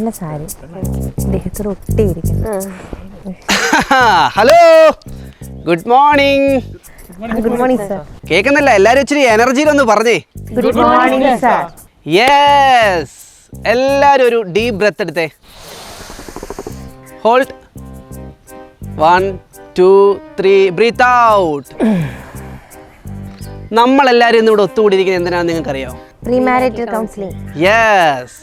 നല്ല സാരി. ദേഹത്തോട് ഒട്ടിയിരിക്കുന്നു. Hello good morning good morning sir കേൾക്കുന്നില്ല എല്ലാരും ഇച്ചിരി എനർജിയിലൊന്ന് പറഞ്ഞേ. ഗുഡ് മോർണിംഗ് സർ യെസ് എല്ലാവരും ഒരു ഡീപ് ബ്രെത്ത് എടുത്തേ. Hold one two three breathe out നമ്മളെല്ലാവരും ഇന്ന് ഇവിടെ ഒത്തുകൂടിയിരിക്കുന്നത് എന്തിനാണെന്ന് നിങ്ങൾക്കറിയാമോ പ്രീ മാരിറ്റൽ കൗൺസിലിംഗ് യെസ്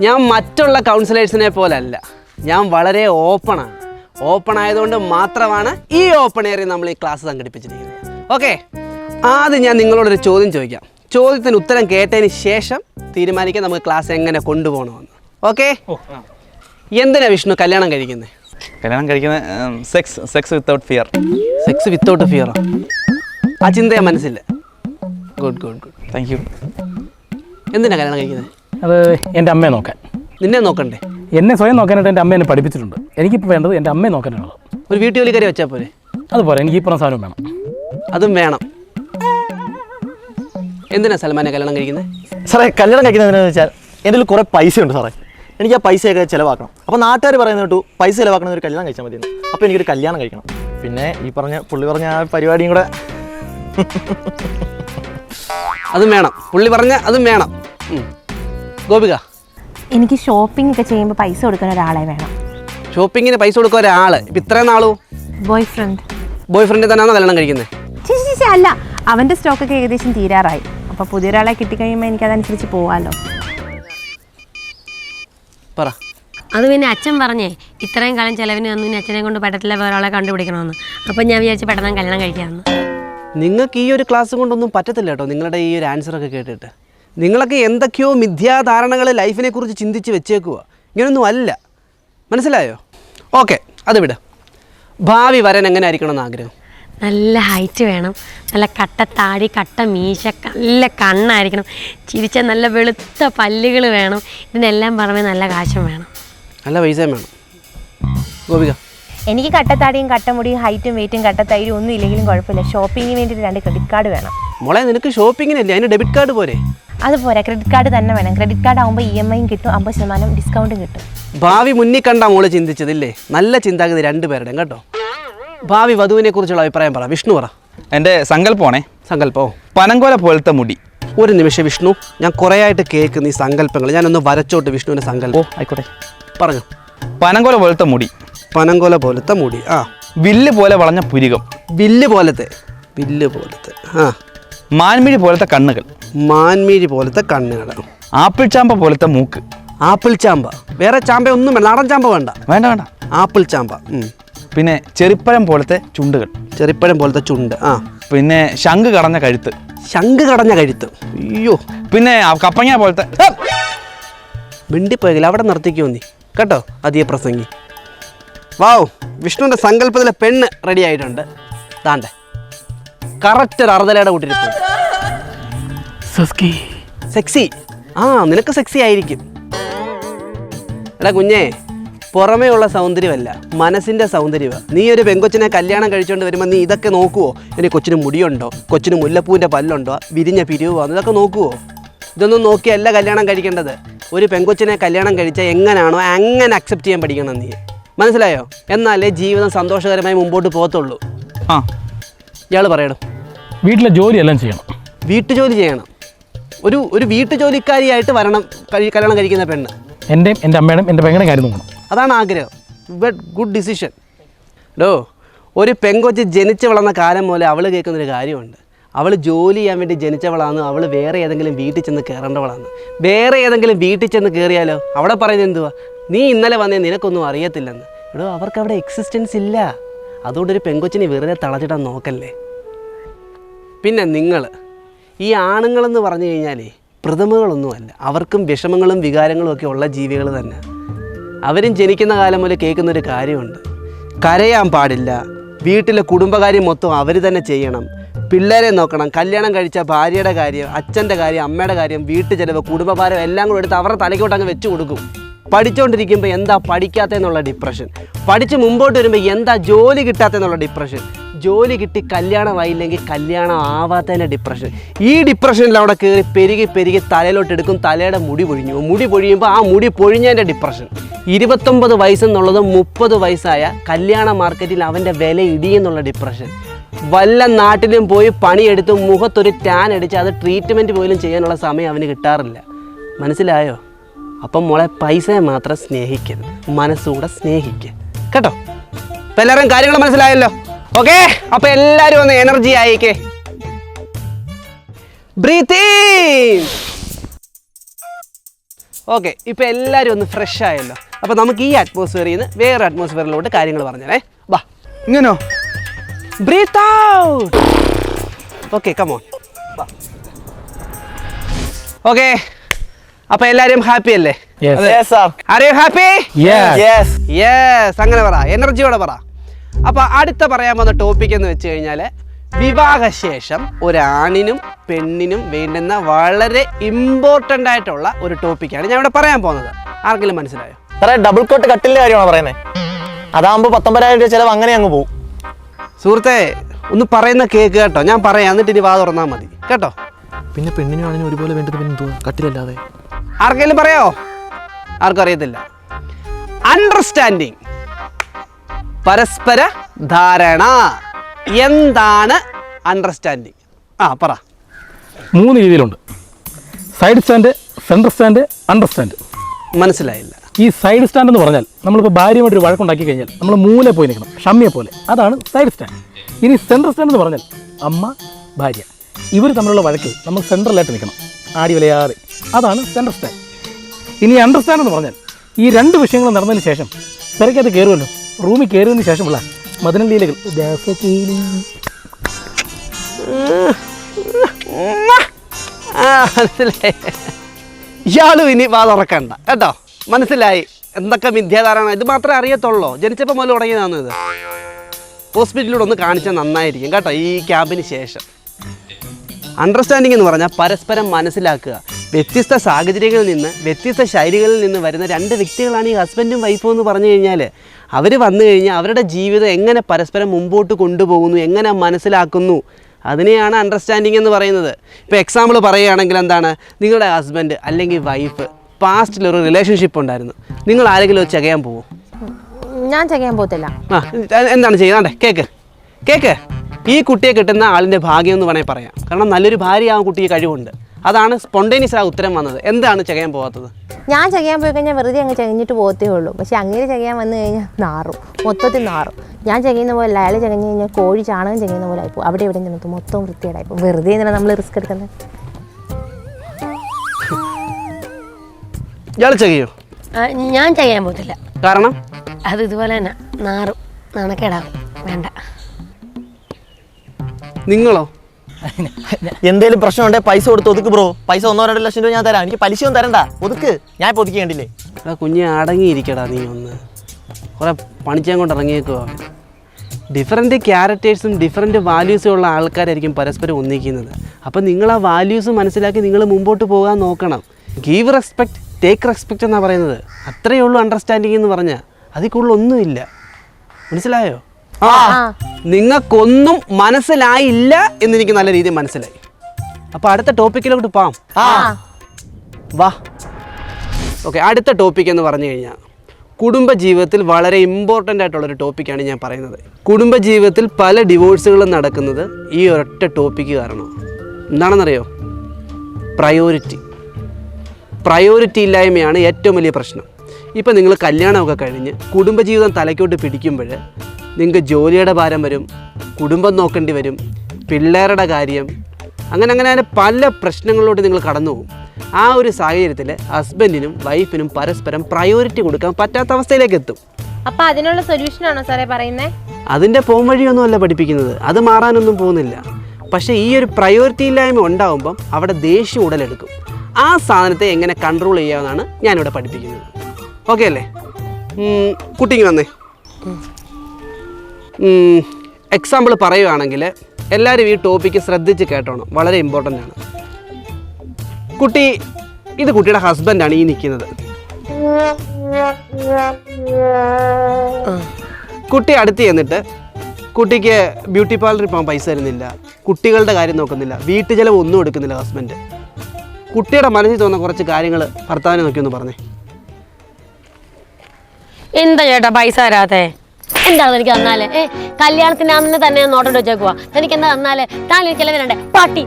ഞാൻ മറ്റുള്ള കൗൺസിലേഴ്സിനെ പോലല്ല. ഞാൻ വളരെ ഓപ്പണാണ് ഓപ്പൺ ആയതുകൊണ്ട് മാത്രമാണ് ഈ ഓപ്പൺ എയറിൽ നമ്മൾ ഈ ക്ലാസ് സംഘടിപ്പിച്ചിരിക്കുന്നത്. ഓക്കെ ആദ്യം ഞാൻ നിങ്ങളോടൊരു ചോദ്യം ചോദിക്കാം. ചോദ്യത്തിന് ഉത്തരം കേട്ടതിന് ശേഷം തീരുമാനിക്കാൻ നമുക്ക് ക്ലാസ് എങ്ങനെ കൊണ്ടുപോകണമെന്ന്. ഓക്കെ എന്തിനാ വിഷ്ണു കല്യാണം കഴിക്കുന്നത് കല്യാണം കഴിക്കുന്നത് sex sex without fear sex without ഫിയറോ ആ? ചിന്തയെ മനസ്സില്ല good good good thank you എന്തിനാ കല്യാണം കഴിക്കുന്നത് അത് എന്റെ അമ്മയെ നോക്കാൻ. നിന്നെ നോക്കണ്ടേ? എന്നെ സ്വയം നോക്കാനായിട്ട് എന്റെ അമ്മേനെ എന്നെ പഠിപ്പിച്ചിട്ടുണ്ട്. എനിക്കിപ്പോൾ വേണ്ടത് എന്റെ അമ്മയെ നോക്കാനുള്ളത് ഒരു വീട്ടു ജോലിക്കാരി വെച്ചാൽ പോരെ? അതുപോലെ എനിക്ക് ഈ പറഞ്ഞ സാധനം വേണം. അതും വേണം. എന്തിനാ സൽമാനെ കല്യാണം കഴിക്കുന്നത് സാറേ കല്യാണം കഴിക്കുന്നതെന്ന് വെച്ചാൽ എന്റെ കയ്യിൽ കുറേ പൈസയുണ്ട് സാറേ. എനിക്ക് ആ പൈസയൊക്കെ ചിലവാക്കണം. അപ്പോൾ നാട്ടുകാർ പറയുന്നത് കേട്ടു പൈസ ചിലവാക്കണം ഒരു കല്യാണം കഴിച്ചാൽ മതി അപ്പോൾ എനിക്കൊരു കല്യാണം കഴിക്കണം. പിന്നെ ഈ പറഞ്ഞ പുള്ളി പറഞ്ഞ ആ പരിപാടിയും കൂടെ. അതും വേണം. പുള്ളി പറഞ്ഞ അതും വേണം. ഗോപിക. എനിക്ക് ഷോപ്പിംഗ് ഒക്കെ ചെയ്യുമ്പോൾ പൈസ കൊടുക്കുന്ന ഒരാളെ വേണം. ഷോപ്പിങ്ങിന് പൈസ കൊടുക്കുക ഒരാൾ. ഇപ്പം ഇത്രയും നാളൂ ബോയ് ഫ്രണ്ട് ബോയ് ഫ്രണ്ടിൽ തന്നെയാണോ കല്യാണം കഴിക്കുന്നത് ചേച്ചി അല്ല. അവന്റെ സ്റ്റോക്കൊക്കെ ഏകദേശം തീരാറായി. അപ്പോൾ പുതിയൊരാളെ കിട്ടിക്കഴിയുമ്പോൾ എനിക്ക് അതനുസരിച്ച് പോവാമല്ലോ പറ. അത് പിന്നെ അച്ഛൻ പറഞ്ഞേ ഇത്രയും കാലം ചിലവിന് ഒന്നും ഇനി അച്ഛനെ കൊണ്ട് പറ്റത്തില്ല വേറെ ആളെ കണ്ടുപിടിക്കണമെന്ന്. അപ്പം ഞാൻ വിചാരിച്ച് പെട്ടെന്ന് കല്യാണം കഴിക്കാമെന്ന്. നിങ്ങൾക്ക് ഈ ഒരു ക്ലാസ് കൊണ്ടൊന്നും പറ്റത്തില്ല കേട്ടോ നിങ്ങളുടെ ഈ ഒരു ആൻസർ ഒക്കെ കേട്ടിട്ട്. നിങ്ങളൊക്കെ എന്തൊക്കെയോ മിഥ്യാധാരണകൾ ലൈഫിനെ കുറിച്ച് ചിന്തിച്ച് വെച്ചേക്കുക ഇങ്ങനൊന്നും അല്ല. മനസ്സിലായോ? ഓക്കെ അത് വിട് ഭാവി വരൻ എങ്ങനെ ആയിരിക്കണം എന്ന് ആഗ്രഹം? നല്ല ഹൈറ്റ് വേണം. നല്ല കട്ട താടി കട്ട മീശ നല്ല കണ്ണായിരിക്കണം. ചിരിച്ച നല്ല വെളുത്ത പല്ലുകൾ വേണം. ഇതിനെല്ലാം പറഞ്ഞ് നല്ല കാശും വേണം. നല്ല പൈസയും വേണം. ഗോപിക. എനിക്ക് കട്ടത്താടിയും കട്ടമുടിയും ഹൈറ്റും വെയിറ്റും കട്ടത്തൈരും ഒന്നും ഇല്ലെങ്കിലും കുഴപ്പമില്ല. ഷോപ്പിങ്ങിന് വേണ്ടിയിട്ട് രണ്ട് ക്രെഡിറ്റ് കാർഡ് വേണം. മോളെ നിനക്ക് ഷോപ്പിങ്ങിനല്ലേ? അതിന് ഡെബിറ്റ് കാർഡ് പോരെ? അതുപോലെ ക്രെഡിറ്റ് കാർഡ് തന്നെ വേണം. ക്രെഡിറ്റ് കാർഡ് ആകുമ്പോൾ ഇ എം ഐയും കിട്ടും. അമ്പത് ശതമാനം ഡിസ്കൗണ്ടും കിട്ടും. ഭാവി മുന്നിൽ കണ്ട മോൾ ചിന്തിച്ചതില്ലേ? നല്ല ചിന്താഗതി രണ്ടുപേരുടെയും കേട്ടോ. ഭാവി വധുവിനെ കുറിച്ചുള്ള അഭിപ്രായം പറ. വിഷ്ണു പറ. എന്റെ സങ്കല്പമാണേ. സങ്കല്പോ? പനങ്കോല പോലത്തെ മുടി. ഒരു നിമിഷം വിഷ്ണു ഞാൻ കുറേ ആയിട്ട് കേൾക്കുന്ന ഈ സങ്കല്പങ്ങൾ ഞാനൊന്ന് വരച്ചോട്ട് വിഷ്ണുവിന്റെ ഓ സങ്കല്പം ആയിക്കോട്ടെ. പറഞ്ഞു. പനങ്കോല പോലത്തെ മുടി. പനങ്കോല പോലത്തെ മുടി ആ. വില്ല് പോലെ വളഞ്ഞ പുരികം. വില്ല് പോലത്തെ. വില്ല് പോലത്തെ ആ. മാൻമിഴി പോലത്തെ കണ്ണുകൾ. മാൻമീഴി പോലത്തെ കണ്ണുകൾ. ആപ്പിൾ ചാമ്പ പോലത്തെ മൂക്ക്. ആപ്പിൾ ചാമ്പ. വേറെ ചാമ്പ ഒന്നും വേണ്ട നാടൻ ചാമ്പ വേണ്ട. വേണ്ട വേണ്ട. ആപ്പിൾ ചാമ്പ. ഉം. പിന്നെ ചെറിപ്പഴം പോലത്തെ ചുണ്ടുകൾ. ചെറിപ്പഴം പോലത്തെ ചുണ്ട്. ആ. പിന്നെ ശംഖ് കടഞ്ഞ കഴുത്ത്. ശംഖ് കടഞ്ഞ കഴുത്ത്. അയ്യോ. പിന്നെ ആ കപ്പങ്ങ പോലത്തെ മിണ്ടിപ്പോയെങ്കിൽ അവിടെ നിർത്തിക്കോ നീ. കേട്ടോ? അധിക പ്രസംഗി. വാവ്. വിഷ്ണുവിന്റെ സങ്കല്പത്തിലെ പെണ്ണ് റെഡി ആയിട്ടുണ്ട്. താണ്ടെ കറക്റ്റ് ഒരു അറുതലയുടെ കൂട്ടിരിപ്പ്. സെക്സി. ആ നിനക്ക് സെക്സി ആയിരിക്കും. എടാ കുഞ്ഞേ പുറമേ ഉള്ള സൗന്ദര്യമല്ല മനസ്സിന്റെ സൗന്ദര്യമാണ് നീ ഒരു പെങ്കൊച്ചിനെ കല്യാണം കഴിച്ചുകൊണ്ട് വരുമ്പോൾ നീ ഇതൊക്കെ നോക്കുവോ? ഇനി കൊച്ചിന് മുടിയുണ്ടോ? കൊച്ചിന് മുല്ലപ്പൂവിന്റെ പല്ലുണ്ടോ? വിരിഞ്ഞ പിരിവോ ഇതൊക്കെ നോക്കുവോ? ഇതൊന്നും നോക്കിയല്ല കല്യാണം കഴിക്കേണ്ടത്. ഒരു പെങ്കൊച്ചിനെ കല്യാണം കഴിച്ചാൽ എങ്ങനെയാണോ അങ്ങനെ അക്സെപ്റ്റ് ചെയ്യാൻ പഠിക്കണം നീ. മനസ്സിലായോ? എന്നാലേ ജീവിതം സന്തോഷകരമായി മുമ്പോട്ട് പോകത്തുള്ളൂ. ആ. ഇയാൾ പറയണം? വീട്ടിലെ ജോലിയെല്ലാം ചെയ്യണം. വീട്ടുജോലി ചെയ്യണം. ഒരു ഒരു വീട്ടുജോലിക്കാരിയായിട്ട് വരണം കഴി- കല്യാണം കഴിക്കുന്ന പെണ്ണ്. എന്റെ എന്റെ അമ്മയുടെയും എന്റെ പെങ്ങളുടെ കാര്യം നോക്കണം. അതാണ് ആഗ്രഹം. ബട്ട് ഗുഡ് ഡിസിഷൻ ഡോ ഒരു പെങ്കൊച്ച് ജനിച്ചു വളർന്ന കാലം പോലെ അവൾ കേൾക്കുന്നൊരു കാര്യമുണ്ട്. അവൾ ജോലി ചെയ്യാൻ വേണ്ടി ജനിച്ചവളാണ് അവൾ വേറെ ഏതെങ്കിലും വീട്ടിൽ ചെന്ന് കയറേണ്ടവളാണ് വേറെ ഏതെങ്കിലും വീട്ടിൽ ചെന്ന് കയറിയാലോ? അവിടെ പറയുന്നത് എന്തുവാ? നീ ഇന്നലെ വന്നേ നിനക്കൊന്നും അറിയത്തില്ലെന്ന്. എടോ അവർക്ക് അവിടെ എക്സിസ്റ്റൻസ് ഇല്ല. അതുകൊണ്ട് ഒരു പെങ്കൊച്ചിനെ വെറുതെ തളച്ചിടാൻ നോക്കല്ലേ? പിന്നെ നിങ്ങൾ ഈ ആണുങ്ങളെന്ന് പറഞ്ഞു കഴിഞ്ഞാൽ പ്രഥമകളൊന്നുമല്ല അവർക്കും വിഷമങ്ങളും വികാരങ്ങളും ഒക്കെ ഉള്ള ജീവികൾ തന്നെ. അവരും ജനിക്കുന്ന കാലം മുതൽ കേൾക്കുന്നൊരു കാര്യമുണ്ട്. കരയാൻ പാടില്ല. വീട്ടിലെ കുടുംബകാര്യം മൊത്തം അവർ തന്നെ ചെയ്യണം. പിള്ളേരെ നോക്കണം. കല്യാണം കഴിച്ച ഭാര്യയുടെ കാര്യം അച്ഛന്റെ കാര്യം അമ്മയുടെ കാര്യം വീട്ടു ചിലവ് കുടുംബഭാരം എല്ലാം കൂടെ എടുത്ത് അവരുടെ തലയ്ക്കോട്ട് അങ്ങ് വെച്ച് കൊടുക്കും. പഠിച്ചുകൊണ്ടിരിക്കുമ്പോൾ എന്താ പഠിക്കാത്തതെന്നുള്ള ഡിപ്രഷൻ പഠിച്ച് മുമ്പോട്ട് വരുമ്പോൾ എന്താ ജോലി കിട്ടാത്തതെന്നുള്ള ഡിപ്രഷൻ ജോലി കിട്ടി കല്യാണമായില്ലെങ്കിൽ കല്യാണം ആവാത്തതിന്റെ ഡിപ്രഷൻ ഈ ഡിപ്രഷനിൽ അവിടെ കയറി പെരുകി പെരുകി തലയിലോട്ട് എടുക്കും തലയുടെ മുടി പൊഴിഞ്ഞു. മുടി പൊഴിയുമ്പോൾ ആ മുടി പൊഴിഞ്ഞതിന്റെ ഡിപ്രഷൻ ഇരുപത്തൊമ്പത് വയസ്സെന്നുള്ളത് മുപ്പത് വയസ്സായ കല്യാണ മാർക്കറ്റിൽ അവന്റെ വില ഇടിയെന്നുള്ള ഡിപ്രഷൻ വല്ല നാട്ടിലും പോയി പണിയെടുത്ത് മുഖത്തൊരു ടാൻ അടിച്ച് അത് ട്രീറ്റ്മെന്റ് പോലും ചെയ്യാനുള്ള സമയം അവന് കിട്ടാറില്ല. മനസ്സിലായോ? അപ്പം മോളെ പൈസയെ മാത്രം സ്നേഹിക്കരുത്. മനസ്സുകൂടെ സ്നേഹിക്കുക കേട്ടോ? എല്ലാവരും കാര്യങ്ങൾ മനസ്സിലായല്ലോ? ഓക്കെ അപ്പൊ എല്ലാരും ഒന്ന് എനർജി ആയിക്കേ. ബ്രീത്ത് ഓക്കെ ഇപ്പൊ എല്ലാരും ഒന്ന് ഫ്രഷ് ആയല്ലോ. അപ്പൊ നമുക്ക് ഈ അറ്റ്മോസ്ഫിയറിൽ നിന്ന് വേറെ അറ്റ്മോസ്ഫിയറിലോട്ട് കാര്യങ്ങൾ പറഞ്ഞേ വാ ഇങ്ങനോ? Breathe out okay come on okay അപ്പൊ എല്ലാരും ഹാപ്പി അല്ലേ? ഹാപ്പി യെസ് യെസ് അങ്ങനെ പറ. എനർജിയോടെ പറ. അപ്പോൾ അടുത്ത പറയാൻ വന്ന ടോപ്പിക് എന്ന് വെച്ച് കഴിഞ്ഞാൽ വിവാഹശേഷം ഒരാണിനും പെണ്ണിനും വേണ്ടുന്ന വളരെ ഇമ്പോർട്ടന്റ് ആയിട്ടുള്ള ഒരു ടോപ്പിക്കാണ് ഞാൻ ഇവിടെ പറയാൻ പോകുന്നത്. ആർക്കെങ്കിലും മനസ്സിലായോ? സാറേ ഡബിൾ കോട്ട് കട്ടില്ല കാര്യമാണ് പറയുന്നത് അതാകുമ്പോൾ പത്തൊമ്പതിനായിരം രൂപ ചിലവ് അങ്ങനെ അങ്ങ് പോകും സുഹൃത്തെ ഒന്ന് പറയുന്ന കേക്ക് കേട്ടോ. ഞാൻ പറയാം. എന്നിട്ട് ഇനി വാ തുറന്നാൽ മതി. കേട്ടോ? പിന്നെ പെണ്ണിനും ആണിനും ഒരുപോലെ വേണ്ടത് പിന്നെ എന്തുവാ? കട്ടിലല്ലാതെ. ആർക്കെങ്കിലും പറയാമോ ആർക്കും അറിയത്തില്ല. അണ്ടർസ്റ്റാൻഡിങ് പരസ്പര ധാരണ. എന്താണ് അണ്ടർസ്റ്റാൻഡിങ് ആ പറ. മൂന്ന് രീതിയിലുണ്ട്. Side stand central stand understand മനസ്സിലായില്ല. ഈ സൈഡ് സ്റ്റാൻഡ് എന്ന് പറഞ്ഞാൽ നമ്മളിപ്പോൾ ഭാര്യയുമായിട്ട് ഒരു വഴക്കുണ്ടാക്കി കഴിഞ്ഞാൽ നമ്മൾ മൂലെ പോയി നിൽക്കണം ഷമ്മിയെ പോലെ. അതാണ് സൈഡ് സ്റ്റാൻഡ് ഇനി സെൻട്രൽ സ്റ്റാൻഡ് എന്ന് പറഞ്ഞാൽ അമ്മ ഭാര്യ. ഇവർ തമ്മിലുള്ള വഴക്കിൽ നമ്മൾ സെൻട്രലായിട്ട് നിൽക്കണം. ആടി വിലയാതെ അതാണ് സെൻട്രൽ സ്റ്റാൻഡ് ഇനി അണ്ടർസ്റ്റാൻഡ് എന്ന് പറഞ്ഞാൽ ഈ രണ്ട് വിഷയങ്ങൾ നടന്നതിന് ശേഷം തിരക്കകത്ത് കയറുമല്ലോ റൂമിൽ കയറിയതിന് ശേഷമുള്ള മദനലീലകൾ ഇയാളും ഇനി വാ തുറക്കണ്ട കേട്ടോ? മനസ്സിലായി. എന്തൊക്കെ മിഥ്യാധാരണ. ഇത് മാത്രമേ അറിയത്തുള്ളൂ. ജനിച്ചപ്പോൾ മുതൽ തുടങ്ങിയതാണോ ഇത്? ഹോസ്പിറ്റലിലൂടെ ഒന്ന് കാണിച്ചാൽ നന്നായിരിക്കും. കേട്ടോ? ഈ ക്യാമ്പിന് ശേഷം. അണ്ടർസ്റ്റാൻഡിങ് എന്ന് പറഞ്ഞാൽ പരസ്പരം മനസ്സിലാക്കുക. വ്യത്യസ്ത സാഹചര്യങ്ങളിൽ നിന്ന് വ്യത്യസ്ത ശൈലികളിൽ നിന്ന് വരുന്ന രണ്ട് വ്യക്തികളാണ് ഈ ഹസ്ബൻഡും വൈഫും എന്ന് പറഞ്ഞു കഴിഞ്ഞാൽ അവർ വന്നു കഴിഞ്ഞാൽ അവരുടെ ജീവിതം എങ്ങനെ പരസ്പരം മുമ്പോട്ട് കൊണ്ടുപോകുന്നു എങ്ങനെ മനസ്സിലാക്കുന്നു അതിനെയാണ് അണ്ടർസ്റ്റാൻഡിങ് എന്ന് പറയുന്നത്. ഇപ്പോൾ എക്സാമ്പിൾ പറയുകയാണെങ്കിൽ എന്താണ്? നിങ്ങളുടെ ഹസ്ബൻഡ് അല്ലെങ്കിൽ വൈഫ് പാസ്റ്റിലൊരു റിലേഷൻഷിപ്പ് ഉണ്ടായിരുന്നു. നിങ്ങൾ ആരെങ്കിലും ഒരു ചകയാൻ പോകും ഞാൻ ചെയ്യാൻ പോകത്തില്ല. ആ എന്താണ് ചെയ്യുന്നത്? കേക്ക്. കേക്ക്. ഈ കുട്ടിയെ കിട്ടുന്ന ആളിന്റെ ഭാഗ്യം എന്ന് വേണമെങ്കിൽ പറയാം. കാരണം നല്ലൊരു ഭാര്യ ആ കുട്ടിക്ക് കഴിവുണ്ട്. അതാണ് സ്പോണ്ടേനിയസ് ആ ഉത്തരം വന്നത്. എന്താണ് ചെയ്യാൻ പോകാത്തത് ഞാൻ ചെയ്യാൻ പോയി കഴിഞ്ഞാൽ വെറുതെ അങ്ങ് ചകഞ്ഞിട്ട് പോകത്തേ ഉള്ളൂ. പക്ഷെ അങ്ങനെ ചെയ്യാൻ വന്നു കഴിഞ്ഞാൽ നാറും. മൊത്തത്തിൽ നാറും. ഞാൻ ചെയ്യുന്ന പോലെ അയാൾ ചകഞ്ഞ് കഴിഞ്ഞാൽ കോഴി ചാണകം ചെയ്യുന്ന പോലെ ആയിപ്പോ അവിടെ ഇവിടെ നിന്നിട്ട് മൊത്തം പോകും. വെറുതെ എന്തിനാ നമ്മൾ റിസ്ക് എടുക്കുന്നത്? ഇയാൾ ചെയ്യോ ഞാൻ ചെയ്യാൻ പോകത്തില്ല. കാരണം? അത് ഇതുപോലെ തന്നെ നാറും. നാണക്കേടാവും വേണ്ട. നിങ്ങളോ? എന്തേലും പ്രശ്നമുണ്ടേ? പൈസ കൊടുത്ത് ഒതുക്ക് ബ്രോ പൈസ ഒന്നോ രണ്ടോ ലക്ഷം രൂപ ഞാൻ തരാം. എനിക്ക് പലിശ ഒന്നും തരണ്ട. ഒതുക്ക്. ഞാൻ ഇപ്പോൾ ഒതുക്കിയേണ്ടില്ലേ എടാ കുഞ്ഞ് അടങ്ങിയിരിക്കടാ നീ ഒന്ന്. കുറെ പണിച്ചാൻ കൊണ്ട് ഇറങ്ങിയേക്കുവാ. ഡിഫറെന്റ് ക്യാരക്ടേഴ്സും ഡിഫറെന്റ് വാല്യൂസും ഉള്ള ആൾക്കാരായിരിക്കും പരസ്പരം ഒന്നിക്കുന്നത്. അപ്പം നിങ്ങൾ ആ വാല്യൂസ് മനസ്സിലാക്കി നിങ്ങൾ മുമ്പോട്ട് പോകാൻ നോക്കണം. ഗീവ് റെസ്പെക്റ്റ് ടേക്ക് റെസ്പെക്റ്റ് എന്നാണ് പറയുന്നത്. അത്രയേ ഉള്ളൂ അണ്ടർസ്റ്റാൻഡിങ് എന്ന് പറഞ്ഞാൽ അതിൽ കൂടുതലൊന്നുമില്ല. മനസ്സിലായോ? ആ നിങ്ങൾക്കൊന്നും മനസ്സിലായില്ല എന്ന് എനിക്ക് നല്ല രീതിയിൽ മനസ്സിലായി. അപ്പൊ അടുത്ത ടോപ്പിക്കിലോട്ട് പോവാം. വാ. ഓക്കെ അടുത്ത ടോപ്പിക് എന്ന് പറഞ്ഞു കഴിഞ്ഞാൽ കുടുംബജീവിതത്തിൽ വളരെ ഇമ്പോർട്ടന്റ് ആയിട്ടുള്ളൊരു ടോപ്പിക്കാണ് ഞാൻ പറയുന്നത്. കുടുംബജീവിതത്തിൽ പല ഡിവോഴ്സുകളും നടക്കുന്നത് ഈ ഒരൊറ്റ ടോപ്പിക്ക് കാരണം എന്താണെന്നറിയോ? പ്രയോറിറ്റി പ്രയോറിറ്റി ഇല്ലായ്മയാണ് ഏറ്റവും വലിയ പ്രശ്നം. ഇപ്പം നിങ്ങൾ കല്യാണമൊക്കെ കഴിഞ്ഞ് കുടുംബജീവിതം തലയ്ക്കോട്ട് പിടിക്കുമ്പോൾ നിങ്ങൾക്ക് ജോലിയുടെ ഭാരം വരും കുടുംബം നോക്കേണ്ടി വരും പിള്ളേരുടെ കാര്യം. അങ്ങനെ അങ്ങനെ അങ്ങനെ പല പ്രശ്നങ്ങളിലോട്ട് നിങ്ങൾ കടന്നു പോകും. ആ ഒരു സാഹചര്യത്തിൽ ഹസ്ബൻഡിനും വൈഫിനും പരസ്പരം പ്രയോറിറ്റി കൊടുക്കാൻ പറ്റാത്ത അവസ്ഥയിലേക്ക് എത്തും. അപ്പൊ അതിനുള്ള സൊല്യൂഷൻ ആണോ സാറേ പറയുന്നത് അതിന്റെ അല്ല പഠിപ്പിക്കുന്നത്. അത് മാറാനൊന്നും പോകുന്നില്ല. പക്ഷേ ഈ ഒരു പ്രയോറിറ്റി ഇല്ലായ്മ ഉണ്ടാവുമ്പം അവിടെ ദേഷ്യം ഉടലെടുക്കും. ആ സാധനത്തെ എങ്ങനെ കൺട്രോൾ ചെയ്യാമെന്നാണ് ഞാനിവിടെ പഠിപ്പിക്കുന്നത്. ഓക്കെ അല്ലേ? കുട്ടിക്ക് വന്നേ. എക്സാമ്പിൾ പറയുകയാണെങ്കിൽ എല്ലാവരും ഈ ടോപ്പിക്ക് ശ്രദ്ധിച്ച് കേട്ടോണം. വളരെ ഇമ്പോർട്ടന്റ് ആണ്. കുട്ടി ഇത് കുട്ടിയുടെ ഹസ്ബൻഡാണ് ഈ നിൽക്കുന്നത്. കുട്ടി അടുത്ത് ചെന്നിട്ട് കുട്ടിക്ക് ബ്യൂട്ടി പാർലറിൽ പോകാൻ പൈസ തരുന്നില്ല. കുട്ടികളുടെ കാര്യം നോക്കുന്നില്ല. വീട്ടു ചിലവ് ഒന്നും എടുക്കുന്നില്ല ഹസ്ബൻഡ് കുട്ടിയുടെ മനസ്സിൽ തോന്നുന്ന കുറച്ച് കാര്യങ്ങൾ ഭർത്താവിനെ നോക്കിയൊന്ന് പറഞ്ഞേ. എന്താ ചേട്ടാ പൈസ തരാത്തെ? എന്താണ് എനിക്ക് തന്നാലേ? ഏ കല്യാണത്തിന് അന്ന് തന്നെ ഞാൻ നോട്ടം വെച്ചേക്കുവാ. എനിക്ക് എന്താ തന്നാലേ? താൻ എനിക്ക് ചിലവരുണ്ട് പാട്ടി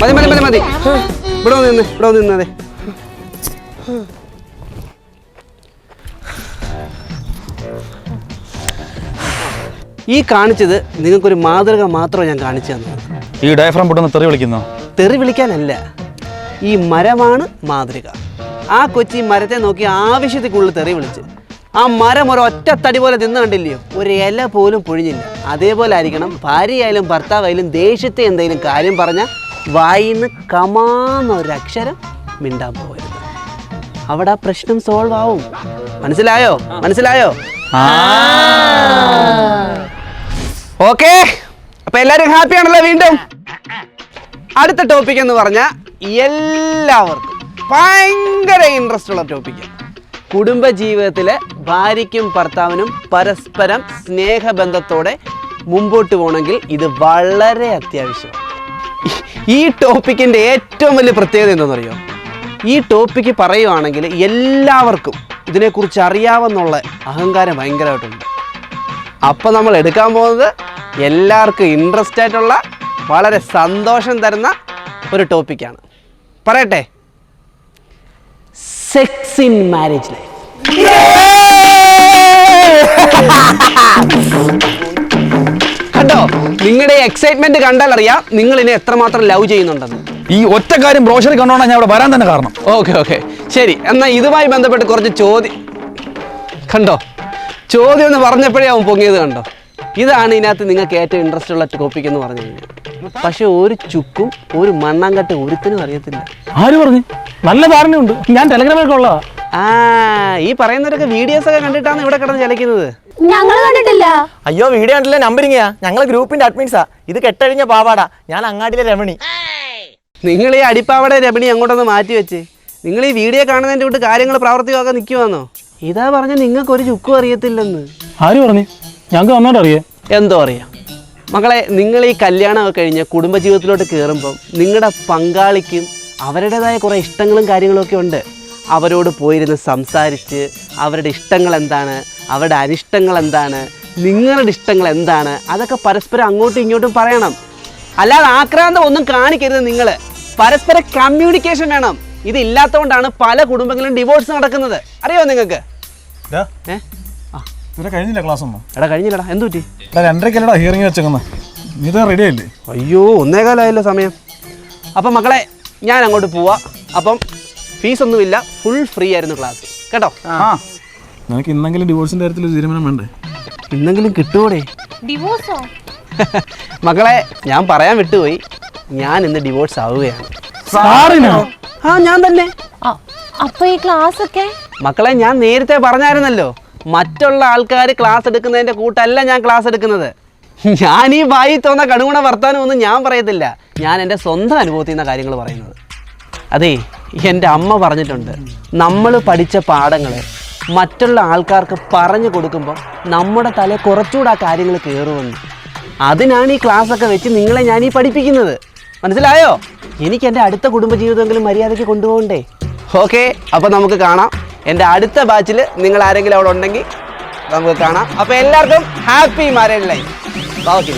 മതി മതി മതി മതി. ഇവിടെ നിന്ന് ഇവിടെ നിന്നതെ ഈ കാണിച്ചത് നിങ്ങൾക്കൊരു മാതൃക മാത്രം ഞാൻ കാണിച്ചു തന്നത്. ഈ ഡയഫ്രം പൊട്ടുന്ന തെറി വിളിക്കുന്നോ? തെറി വിളിക്കാനല്ല ഈ മരമാണ് മാതൃക. ആ കൊച്ചി മരത്തെ നോക്കി ആവശ്യത്തിൽ കൂടുതൽ തെറി വിളിച്ച്. ആ മരം ഒരു ഒറ്റ തടി പോലെ തിന്നു കണ്ടില്ലയോ? ഒരു ഇല പോലും പൊഴിഞ്ഞില്ല. അതേപോലെ ആയിരിക്കണം ഭാര്യയായാലും ഭർത്താവായാലും ദേഷ്യത്തെ എന്തെങ്കിലും കാര്യം പറഞ്ഞാൽ വായിന്ന് കമാന്ന ഒരു അക്ഷരം മിണ്ടാൻ പോകരുത്. അവിടെ ആ പ്രശ്നം സോൾവ് ആവും. മനസ്സിലായോ? മനസ്സിലായോ? ഓക്കെ അപ്പൊ എല്ലാരും ഹാപ്പി ആണല്ലോ വീണ്ടും? അടുത്ത ടോപ്പിക് എന്ന് പറഞ്ഞാൽ എല്ലാവർക്കും ഭയങ്കര ഇൻട്രസ്റ്റ് ഉള്ള ടോപ്പിക്ക് കുടുംബജീവിതത്തിലെ ഭാര്യയ്ക്കും ഭർത്താവിനും പരസ്പരം സ്നേഹബന്ധത്തോടെ മുമ്പോട്ട് പോകണമെങ്കിൽ ഇത് വളരെ അത്യാവശ്യമാണ്. ഈ ടോപ്പിക്കിന്റെ ഏറ്റവും വലിയ പ്രത്യേകത എന്താണെന്നറിയോ? ഈ ടോപ്പിക്ക് പറയുവാണെങ്കിൽ എല്ലാവർക്കും ഇതിനെക്കുറിച്ച് അറിയാമെന്നുള്ള അഹങ്കാരം ഭയങ്കരമായിട്ടുണ്ട്. അപ്പോൾ നമ്മൾ എടുക്കാൻ പോകുന്നത് എല്ലാവർക്കും ഇൻട്രസ്റ്റ് ആയിട്ടുള്ള വളരെ സന്തോഷം തരുന്ന ഒരു ടോപ്പിക്കാണ്. പറയട്ടെ? സെക്സ് ഇൻ മാരേജ് ലൈഫ് നിങ്ങളുടെ എക്സൈറ്റ്മെന്റ് കണ്ടാൽ അറിയാം നിങ്ങൾ ഇനി എത്രമാത്രം ലവ് ചെയ്യുന്നുണ്ടെന്ന്. ഈ ഒറ്റ കാര്യം ബ്രോഷറി കണ്ടോണ്ടാ ഞാൻ ഇവിടെ വരാൻ തന്നെ കാരണം. ഓക്കെ ഓക്കെ ശരി എന്നാൽ ഇതുമായി ബന്ധപ്പെട്ട് കുറച്ച് ചോദ്യം കണ്ടോ? ചോദ്യം എന്ന് പറഞ്ഞപ്പോഴേ അവൻ പൊങ്ങിയത് കണ്ടോ? ഇതാണ് ഇതിനകത്ത് നിങ്ങൾക്ക് ഏറ്റവും ഇൻട്രസ്റ്റ് ഉള്ള ടോപ്പിക് എന്ന് പറഞ്ഞു കഴിഞ്ഞാൽ. പക്ഷെ ഒരു ചുക്കും ഒരു മണ്ണാങ്കട്ട് ഒരുത്തിനും അറിയത്തില്ല. ആര് പറഞ്ഞു? നല്ല ധാരണയുണ്ട്. ഞാൻ ടെലഗ്രാമിലൊക്കെ ഉള്ളതാ. ആ ഈ പറയുന്നവരൊക്കെ വീഡിയോസ് ഒക്കെ കണ്ടിട്ടാണ് ഇവിടെ കിടന്ന് ചലിക്കുന്നത്. ഞങ്ങൾ കണ്ടിട്ടില്ല. അയ്യോ വീഡിയോ കണ്ടില്ല. നമ്പറിങ്ങയാ ഞങ്ങൾ ഗ്രൂപ്പിന്റെ അഡ്മിൻസാ ഇത് കെട്ടഴിഞ്ഞ പാവാടാ. ഞാൻ അങ്ങാടിയിലെ രമണി. നിങ്ങൾ ഈ അടിപ്പാവടെ രമണി അങ്ങോട്ടൊന്ന് മാറ്റി വെച്ച്. നിങ്ങൾ ഈ വീഡിയോ കാണുന്നതിന്റെ കൂട്ട് കാര്യങ്ങൾ പ്രാവർത്തികമാക്കാൻ നിൽക്കുവാന്നോ ഇതാ പറഞ്ഞ നിങ്ങൾക്ക് ഒരു ചുക്കും അറിയത്തില്ലെന്ന്. ആര് പറഞ്ഞു? ഞങ്ങൾക്ക് നന്നായിട്ട് അറിയേ. എന്തോ അറിയാം. മക്കളെ നിങ്ങൾ ഈ കല്യാണമൊക്കെ കഴിഞ്ഞ് കുടുംബജീവിതത്തിലോട്ട് കയറുമ്പം നിങ്ങളുടെ പങ്കാളിക്കും അവരുടേതായ കുറേ ഇഷ്ടങ്ങളും കാര്യങ്ങളൊക്കെ ഉണ്ട്. അവരോട് പോയിരുന്ന് സംസാരിച്ച് അവരുടെ ഇഷ്ടങ്ങൾ എന്താണ് അവരുടെ അനിഷ്ടങ്ങൾ എന്താണ് നിങ്ങളുടെ ഇഷ്ടങ്ങൾ എന്താണ് അതൊക്കെ പരസ്പരം അങ്ങോട്ടും ഇങ്ങോട്ടും പറയണം. അല്ലാതെ ആക്രാന്തം ഒന്നും കാണിക്കരുത് നിങ്ങൾ പരസ്പര കമ്മ്യൂണിക്കേഷൻ വേണം. ഇതില്ലാത്തതുകൊണ്ടാണ് പല കുടുംബങ്ങളിലും ഡിവോഴ്സ് നടക്കുന്നത്. അറിയോ നിങ്ങൾക്ക്? കഴിഞ്ഞില്ല ക്ലാസ് ഒന്നും. എടാ കഴിഞ്ഞില്ലടാ. എന്തു പറ്റി? എടാ രണ്ടരക്കല്ലടാ ഹിയറിംഗ് വെച്ചേക്കുന്നത് നീ ഇത് റെഡി ആയില്ലേ? അയ്യോ ഒന്നേകാലായല്ലോ സമയം. അപ്പം മക്കളെ ഞാൻ അങ്ങോട്ട് പോവാ. അപ്പം ഫീസൊന്നുമില്ല. ഫുൾ ഫ്രീ ആയിരുന്നു ക്ലാസ് കേട്ടോ? ആ. നിനക്ക് ഇന്നെങ്കിലും ഡിവോഴ്സിന്റെ കാര്യത്തിൽ തീരുമാനം വേണ്ടേ? ഇന്നെങ്കിലും കിട്ടുമോടെ ഡിവോഴ്സോ മക്കളെ ഞാൻ പറയാൻ വിട്ടുപോയി. ഞാൻ ഇന്ന് ഡിവോഴ്സ് ആവുകയാണ്. സാറിനോ? ആ ഞാൻ തന്നെ. അപ്പൊ ഈ ക്ലാസ് ഒക്കെ? മക്കളെ ഞാൻ നേരത്തെ പറഞ്ഞായിരുന്നല്ലോ. മറ്റുള്ള ആൾക്കാർ ക്ലാസ് എടുക്കുന്നതിന്റെ കൂട്ടല്ല ഞാൻ ക്ലാസ് എടുക്കുന്നത്. ഞാൻ ഈ വായി തോന്ന കടുകുണ വർത്താനം ഒന്നും ഞാൻ പറയത്തില്ല. ഞാൻ എന്റെ സ്വന്തം അനുഭവത്തിൽ നിന്ന കാര്യങ്ങൾ പറയുന്നത്. അതേ എന്റെ അമ്മ പറഞ്ഞിട്ടുണ്ട് നമ്മൾ പഠിച്ച പാഠങ്ങൾ മറ്റുള്ള ആൾക്കാർക്ക് പറഞ്ഞു കൊടുക്കുമ്പോൾ നമ്മുടെ തല കുറച്ചുകൂടെ ആ കാര്യങ്ങൾ കയറുമെന്ന്. അതിനാണ് ഈ ക്ലാസ്സൊക്കെ വെച്ച് നിങ്ങളെ ഞാൻ ഈ പഠിപ്പിക്കുന്നത്. മനസ്സിലായോ? എനിക്ക് എന്റെ അടുത്ത കുടുംബജീവിതമെങ്കിലും മര്യാദയ്ക്ക് കൊണ്ടുപോകണ്ടേ? ഓക്കെ അപ്പോൾ നമുക്ക് കാണാം. എന്റെ അടുത്ത ബാച്ചിൽ നിങ്ങൾ ആരെങ്കിലും അവിടെ ഉണ്ടെങ്കിൽ നമുക്ക് കാണാം. അപ്പോൾ എല്ലാവർക്കും ഹാപ്പി മാരേജ് ലൈഫ്. ഓക്കെ.